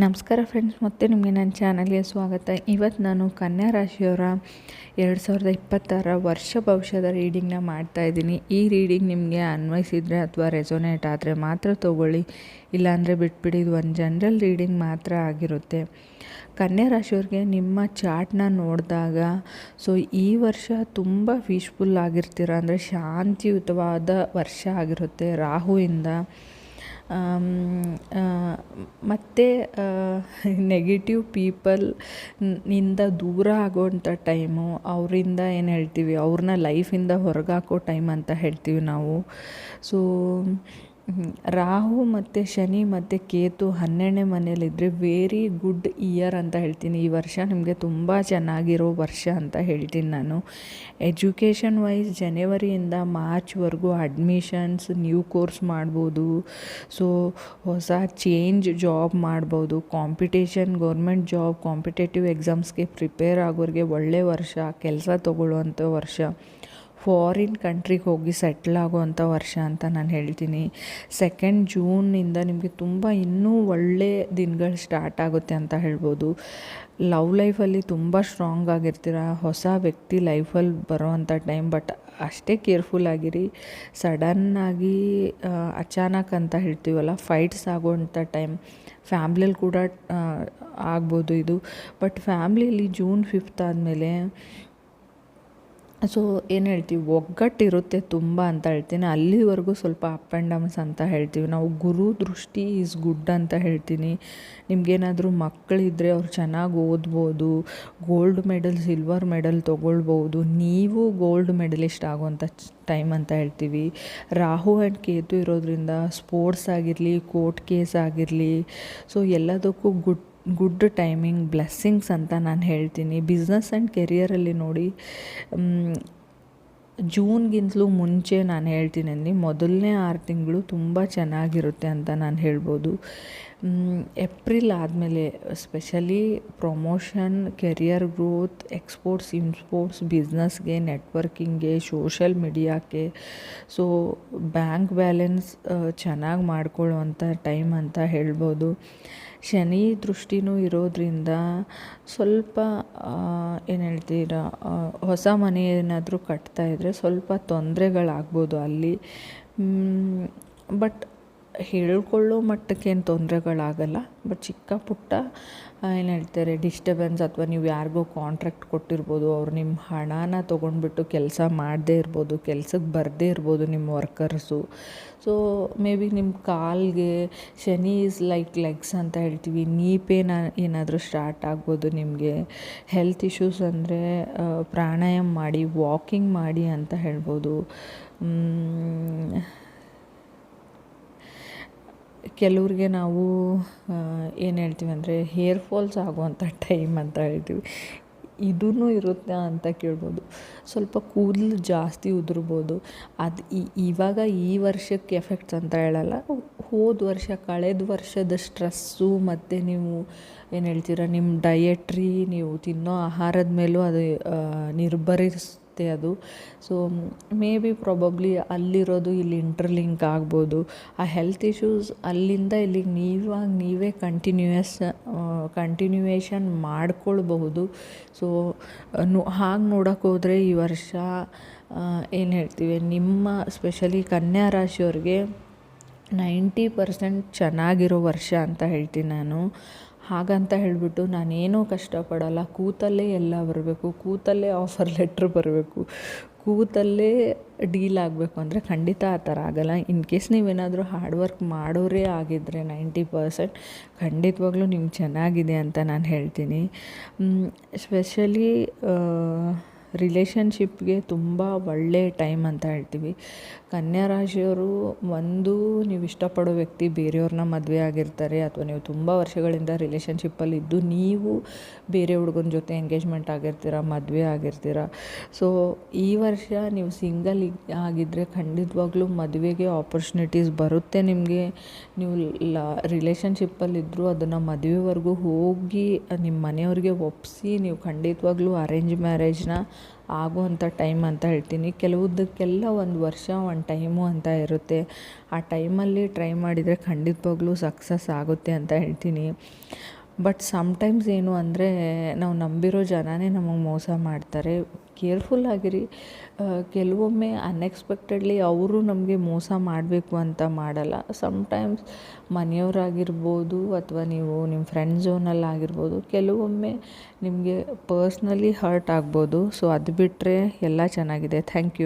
ನಮಸ್ಕಾರ ಫ್ರೆಂಡ್ಸ್ ಮತ್ತೆ ನಿಮಗೆ ನನ್ನ ಚಾನಲ್ಗೆ ಸ್ವಾಗತ. ಇವತ್ತು ನಾನು ಕನ್ಯಾ ರಾಶಿಯವರ ಎರಡು ಸಾವಿರದ ಇಪ್ಪತ್ತರ ವರ್ಷ ಭವಿಷ್ಯದ ರೀಡಿಂಗ್ನ ಮಾಡ್ತಾ ಇದ್ದೀನಿ. ಈ ರೀಡಿಂಗ್ ನಿಮಗೆ ಅನ್ವಯಿಸಿದರೆ ಅಥವಾ ರೆಸೊನೇಟ್ ಆದರೆ ಮಾತ್ರ ತೊಗೊಳ್ಳಿ. ಇಲ್ಲಾಂದರೆ ಬಿಟ್ಬಿಡಿ, ಇದು ಒಂದು ಜನರಲ್ ರೀಡಿಂಗ್ ಮಾತ್ರ ಆಗಿರುತ್ತೆ. ಕನ್ಯಾ ರಾಶಿಯವ್ರಿಗೆ ನಿಮ್ಮ ಚಾರ್ಟ್ನ ನೋಡಿದಾಗ ಸೊ ಈ ವರ್ಷ ತುಂಬ ಪೀಸ್ಫುಲ್ ಆಗಿರ್ತೀರ, ಅಂದರೆ ಶಾಂತಿಯುತವಾದ ವರ್ಷ ಆಗಿರುತ್ತೆ ರಾಹುವಿಂದ. ಮತ್ತು ನೆಗೆಟಿವ್ ಪೀಪಲ್ನಿಂದ ದೂರ ಆಗೋವಂಥ ಟೈಮು ಅವರಿಂದ ಏನು ಹೇಳ್ತೀವಿ? ಅವ್ರನ್ನ ಲೈಫಿಂದ ಹೊರಗಾಕೋ ಟೈಮ್ ಅಂತ ಹೇಳ್ತೀವಿ ನಾವು. ಸೊ ರಾಹು ಮತ್ತು ಶನಿ ಮತ್ತು ಕೇತು ಹನ್ನೆರಡನೇ ಮನೆಯಲ್ಲಿದ್ದರೆ ವೆರಿ ಗುಡ್ ಇಯರ್ ಅಂತ ಹೇಳ್ತೀನಿ. ಈ ವರ್ಷ ನಿಮಗೆ ತುಂಬ ಚೆನ್ನಾಗಿರೋ ವರ್ಷ ಅಂತ ಹೇಳ್ತೀನಿ ನಾನು. ಎಜುಕೇಷನ್ ವೈಸ್ ಜನವರಿಯಿಂದ ಮಾರ್ಚ್ವರೆಗೂ ಅಡ್ಮಿಷನ್ಸ್ ನ್ಯೂ ಕೋರ್ಸ್ ಮಾಡ್ಬೋದು. ಸೊ ಹೊಸ ಚೇಂಜ್ ಜಾಬ್ ಮಾಡ್ಬೋದು. ಕಾಂಪಿಟೇಷನ್ ಗೌರ್ಮೆಂಟ್ ಜಾಬ್ ಕಾಂಪಿಟೇಟಿವ್ ಎಕ್ಸಾಮ್ಸ್ಗೆ ಪ್ರಿಪೇರ್ ಆಗೋರಿಗೆ ಒಳ್ಳೆ ವರ್ಷ, ಕೆಲಸ ತೊಗೊಳ್ಳುವಂಥ ವರ್ಷ. ಫಾರಿನ್ ಕಂಟ್ರಿಗೆ ಹೋಗಿ ಸೆಟ್ಲ್ ಆಗುವಂಥ ವರ್ಷ ಅಂತ ನಾನು ಹೇಳ್ತೀನಿ. ಸೆಕೆಂಡ್ ಜೂನಿಂದ ನಿಮಗೆ ತುಂಬ ಇನ್ನೂ ಒಳ್ಳೆ ದಿನಗಳು ಸ್ಟಾರ್ಟ್ ಆಗುತ್ತೆ ಅಂತ ಹೇಳ್ಬೋದು. ಲವ್ ಲೈಫಲ್ಲಿ ತುಂಬ ಸ್ಟ್ರಾಂಗ್ ಆಗಿರ್ತೀರ? ಹೊಸ ವ್ಯಕ್ತಿ ಲೈಫಲ್ಲಿ ಬರೋವಂಥ ಟೈಮ್ ಬಟ್ ಅಷ್ಟೇ ಕೇರ್ಫುಲ್ ಆಗಿರಿ. ಸಡನ್ನಾಗಿ ಅಚಾನಕ್ ಅಂತ ಹೇಳ್ತೀವಲ್ಲ ಫೈಟ್ಸ್ ಆಗುವಂಥ ಟೈಮ್ ಫ್ಯಾಮ್ಲಿಯಲ್ಲಿ ಕೂಡ ಆಗ್ಬೋದು ಇದು. ಬಟ್ ಫ್ಯಾಮ್ಲಿಯಲ್ಲಿ ಜೂನ್ ಫಿಫ್ತ್ ಆದಮೇಲೆ ಸೊ ಏನು ಹೇಳ್ತೀವಿ? ಒಗ್ಗಟ್ಟಿರುತ್ತೆ ತುಂಬ ಅಂತ ಹೇಳ್ತೀನಿ. ಅಲ್ಲಿವರೆಗೂ ಸ್ವಲ್ಪ ಅಪ್ ಆ್ಯಂಡ್ ಡೌನ್ಸ್ ಅಂತ ಹೇಳ್ತೀವಿ. ನಾವು ಗುರು ದೃಷ್ಟಿ ಈಸ್ ಗುಡ್ ಅಂತ ಹೇಳ್ತೀನಿ. ನಿಮಗೇನಾದರೂ ಮಕ್ಕಳಿದ್ರೆ ಅವ್ರು ಚೆನ್ನಾಗಿ ಓದ್ಬೋದು. ಗೋಲ್ಡ್ ಮೆಡಲ್ ಸಿಲ್ವರ್ ಮೆಡಲ್ ತೊಗೊಳ್ಬೋದು. ನೀವು ಗೋಲ್ಡ್ ಮೆಡಲಿಸ್ಟ್ ಆಗುವಂಥ ಟೈಮ್ ಅಂತ ಹೇಳ್ತೀವಿ. ರಾಹು ಆ್ಯಂಡ್ ಕೇತು ಇರೋದ್ರಿಂದ ಸ್ಪೋರ್ಟ್ಸ್ ಆಗಿರಲಿ ಕೋರ್ಟ್ ಕೇಸ್ ಆಗಿರಲಿ ಸೊ ಎಲ್ಲದಕ್ಕೂ ಗುಡ್ ಗುಡ್ ಟೈಮಿಂಗ್, ಬ್ಲೆಸ್ಸಿಂಗ್ಸ್ ಅಂತ ನಾನು ಹೇಳ್ತೀನಿ. ಬಿಸ್ನೆಸ್ ಆ್ಯಂಡ್ ಕೆರಿಯರಲ್ಲಿ ನೋಡಿ ಜೂನ್ಗಿಂತಲೂ ಮುಂಚೆ ನಾನು ಹೇಳ್ತೀನಿ ಮೊದಲನೇ ಆರು ತಿಂಗಳು ತುಂಬ ಚೆನ್ನಾಗಿರುತ್ತೆ ಅಂತ ನಾನು ಹೇಳ್ಬೋದು. ಏಪ್ರಿಲ್ ಆದಮೇಲೆ specially promotion, career growth, exports, imports, ಬಿಸ್ನೆಸ್ಗೆ, ನೆಟ್ವರ್ಕಿಂಗ್ಗೆ ಸೋಷಲ್ ಮೀಡಿಯಾಕ್ಕೆ, ಸೊ ಬ್ಯಾಂಕ್ ಬ್ಯಾಲೆನ್ಸ್ ಚೆನ್ನಾಗಿ ಮಾಡ್ಕೊಳ್ಳುವಂಥ ಟೈಮ್ ಅಂತ ಹೇಳ್ಬೋದು. ಶನಿ ದೃಷ್ಟಿನೂ ಇರೋದರಿಂದ ಸ್ವಲ್ಪ ಏನು ಹೇಳ್ತೀರಾ ಹೊಸ ಮನೆ ಏನಾದರೂ ಕಟ್ತಾಯಿದ್ರೆ ಸ್ವಲ್ಪ ತೊಂದರೆಗಳಾಗ್ಬೋದು ಅಲ್ಲಿ. ಬಟ್ ಹೇಳ್ಕೊಳ್ಳೋ ಮಟ್ಟಕ್ಕೇನು ತೊಂದರೆಗಳಾಗಲ್ಲ, ಬಟ್ ಚಿಕ್ಕ ಪುಟ್ಟ ಏನು ಹೇಳ್ತಾರೆ ಡಿಸ್ಟರ್ಬೆನ್ಸ್ ಅಥವಾ ನೀವು ಯಾರಿಗೋ ಕಾಂಟ್ರಾಕ್ಟ್ ಕೊಟ್ಟಿರ್ಬೋದು, ಅವ್ರು ನಿಮ್ಮ ಹಣನ ತೊಗೊಂಡ್ಬಿಟ್ಟು ಕೆಲಸ ಮಾಡದೇ ಇರ್ಬೋದು ಕೆಲ್ಸಕ್ಕೆ ಬರದೇ ಇರ್ಬೋದು ನಿಮ್ಮ ವರ್ಕರ್ಸು ಸೊ ಮೇ ಬಿ ನಿಮ್ಮ ಕಾಲಿಗೆ ಶನಿ ಈಸ್ ಲೈಕ್ ಲೆಗ್ಸ್ ಅಂತ ಹೇಳ್ತೀವಿ ನೀ ಪೇನ್ ಏನಾದರೂ ಸ್ಟಾರ್ಟ್ ಆಗ್ಬೋದು ನಿಮಗೆ. ಹೆಲ್ತ್ ಇಶ್ಯೂಸ್ ಅಂದರೆ ಪ್ರಾಣಾಯಾಮ ಮಾಡಿ ವಾಕಿಂಗ್ ಮಾಡಿ ಅಂತ ಹೇಳ್ಬೋದು. ಕೆಲವ್ರಿಗೆ ನಾವು ಏನು ಹೇಳ್ತೀವಿ ಅಂದರೆ ಹೇರ್ ಫಾಲ್ಸ್ ಆಗುವಂಥ ಟೈಮ್ ಅಂತ ಹೇಳ್ತೀವಿ. ಇದೂ ಇರುತ್ತೆ ಅಂತ ಕೇಳ್ಬೋದು. ಸ್ವಲ್ಪ ಕೂದಲು ಜಾಸ್ತಿ ಉದುರ್ಬೋದು. ಅದು ಇವಾಗ ಈ ವರ್ಷಕ್ಕೆ ಎಫೆಕ್ಟ್ಸ್ ಅಂತ ಹೇಳಲ್ಲ. ಹೋದ ವರ್ಷ, ಕಳೆದ ವರ್ಷದ ಸ್ಟ್ರೆಸ್ಸು ಮತ್ತು ನೀವು, ಏನು ಹೇಳ್ತೀರ ನಿಮ್ಮ ಡಯೆಟ್ರಿ ನೀವು ತಿನ್ನೋ ಆಹಾರದ ಮೇಲೂ ಅದು ನಿರ್ಭರಿಸ್ ಇರುತ್ತೆ ಅದು. ಸೊ ಮೇ ಬಿ ಪ್ರಾಬಬ್ಲಿ ಅಲ್ಲಿರೋದು ಇಲ್ಲಿ ಇಂಟರ್ಲಿಂಕ್ ಆಗ್ಬೋದು. ಆ ಹೆಲ್ತ್ ಇಶ್ಯೂಸ್ ಅಲ್ಲಿಂದ ಇಲ್ಲಿಗೆ ನೀವಾಗಿ ನೀವೇ ಕಂಟಿನ್ಯೂಯಸ್ ಕಂಟಿನ್ಯೂಯೇಷನ್ ಮಾಡ್ಕೊಳ್ಬಹುದು. ಸೊ ಹಾಗೆ ನೋಡೋಕೆ ಹೋದರೆ ಈ ವರ್ಷ ಏನು ಹೇಳ್ತೀವಿ, ನಿಮ್ಮ ಸ್ಪೆಷಲಿ ಕನ್ಯಾ ರಾಶಿಯವ್ರಿಗೆ ನೈಂಟಿ ಪರ್ಸೆಂಟ್ ಚೆನ್ನಾಗಿರೋ ವರ್ಷ ಅಂತ ಹೇಳ್ತೀನಿ ನಾನು. ಹಾಗಂತ ಹೇಳಿಬಿಟ್ಟು ನಾನೇನೂ ಕಷ್ಟಪಡಲ್ಲ. ಕೂತಲ್ಲೇ ಎಲ್ಲ ಬರಬೇಕು, ಕೂತಲ್ಲೇ ಆಫರ್ ಲೆಟ್ರ್ ಬರಬೇಕು, ಕೂತಲ್ಲೇ ಡೀಲ್ ಆಗಬೇಕು ಅಂದರೆ ಖಂಡಿತ ಆ ಥರ ಆಗಲ್ಲ. ಇನ್ ಕೇಸ್ ನೀವೇನಾದರೂ ಹಾರ್ಡ್ ವರ್ಕ್ ಮಾಡೋರೇ ಆಗಿದ್ದರೆ ನೈಂಟಿ ಪರ್ಸೆಂಟ್ ಖಂಡಿತವಾಗ್ಲೂ ನಿಮ್ಗೆ ಚೆನ್ನಾಗಿದೆ ಅಂತ ನಾನು ಹೇಳ್ತೀನಿ. ಸ್ಪೆಷಲಿ ರಿಲೇಷನ್ಶಿಪ್ಗೆ ತುಂಬ ಒಳ್ಳೆಯ ಟೈಮ್ ಅಂತ ಹೇಳ್ತೀವಿ. ಕನ್ಯಾ ರಾಶಿಯವರು ಒಂದು, ನೀವು ಇಷ್ಟಪಡೋ ವ್ಯಕ್ತಿ ಬೇರೆಯವ್ರನ್ನ ಮದುವೆ ಆಗಿರ್ತಾರೆ, ಅಥವಾ ನೀವು ತುಂಬ ವರ್ಷಗಳಿಂದ ರಿಲೇಷನ್ಶಿಪ್ಪಲ್ಲಿ ಇದ್ದು ನೀವು ಬೇರೆ ಹುಡುಗನ ಜೊತೆ ಎಂಗೇಜ್ಮೆಂಟ್ ಆಗಿರ್ತೀರ, ಮದುವೆ ಆಗಿರ್ತೀರ. ಸೊ, ಈ ವರ್ಷ ನೀವು ಸಿಂಗಲ್ ಆಗಿದ್ದರೆ ಖಂಡಿತವಾಗ್ಲೂ ಮದುವೆಗೆ ಆಪರ್ಚುನಿಟೀಸ್ ಬರುತ್ತೆ ನಿಮಗೆ. ನೀವು ಲ ರಿಲೇಷನ್ಶಿಪ್ಪಲ್ಲಿದ್ದರೂ ಅದನ್ನು ಮದುವೆವರೆಗೂ ಹೋಗಿ ನಿಮ್ಮ ಮನೆಯವ್ರಿಗೆ ಒಪ್ಪಿಸಿ ನೀವು ಖಂಡಿತವಾಗ್ಲೂ ಅರೇಂಜ್ ಮ್ಯಾರೇಜ್ನ ಆಗುವಂಥ ಟೈಮ್ ಅಂತ ಹೇಳ್ತೀನಿ. ಕೆಲವುದಕ್ಕೆಲ್ಲ ಒಂದು ವರ್ಷ ಒಂದು ಟೈಮು ಅಂತ ಇರುತ್ತೆ. ಆ ಟೈಮಲ್ಲಿ ಟ್ರೈ ಮಾಡಿದರೆ ಖಂಡಿತವಾಗ್ಲೂ ಸಕ್ಸಸ್ ಆಗುತ್ತೆ ಅಂತ ಹೇಳ್ತೀನಿ. ಬಟ್ ಸಮ್ಟೈಮ್ಸ್ ಏನು ಅಂದರೆ ನಾವು ನಂಬಿರೋ ಜನನೇ ನಮಗೆ ಮೋಸ ಮಾಡ್ತಾರೆ. ಕೇರ್ಫುಲ್ ಆಗಿರಿ. ಕೆಲವೊಮ್ಮೆ ಅನ್ಎಕ್ಸ್ಪೆಕ್ಟೆಡ್ಲಿ ಅವರು ನಮಗೆ ಮೋಸ ಮಾಡಬೇಕು ಅಂತ ಮಾಡಲ್ಲ. ಸಮ್ಟೈಮ್ಸ್ ಮನೆಯವರಾಗಿರ್ಬೋದು ಅಥವಾ ನೀವು ನಿಮ್ಮ ಫ್ರೆಂಡ್ ಝೋನಲ್ಲಿ ಆಗಿರ್ಬೋದು, ಕೆಲವೊಮ್ಮೆ ನಿಮಗೆ ಪರ್ಸ್ನಲಿ ಹರ್ಟ್ ಆಗ್ಬೋದು. ಸೊ ಅದು ಬಿಟ್ಟರೆ ಎಲ್ಲ ಚೆನ್ನಾಗಿದೆ. Thank you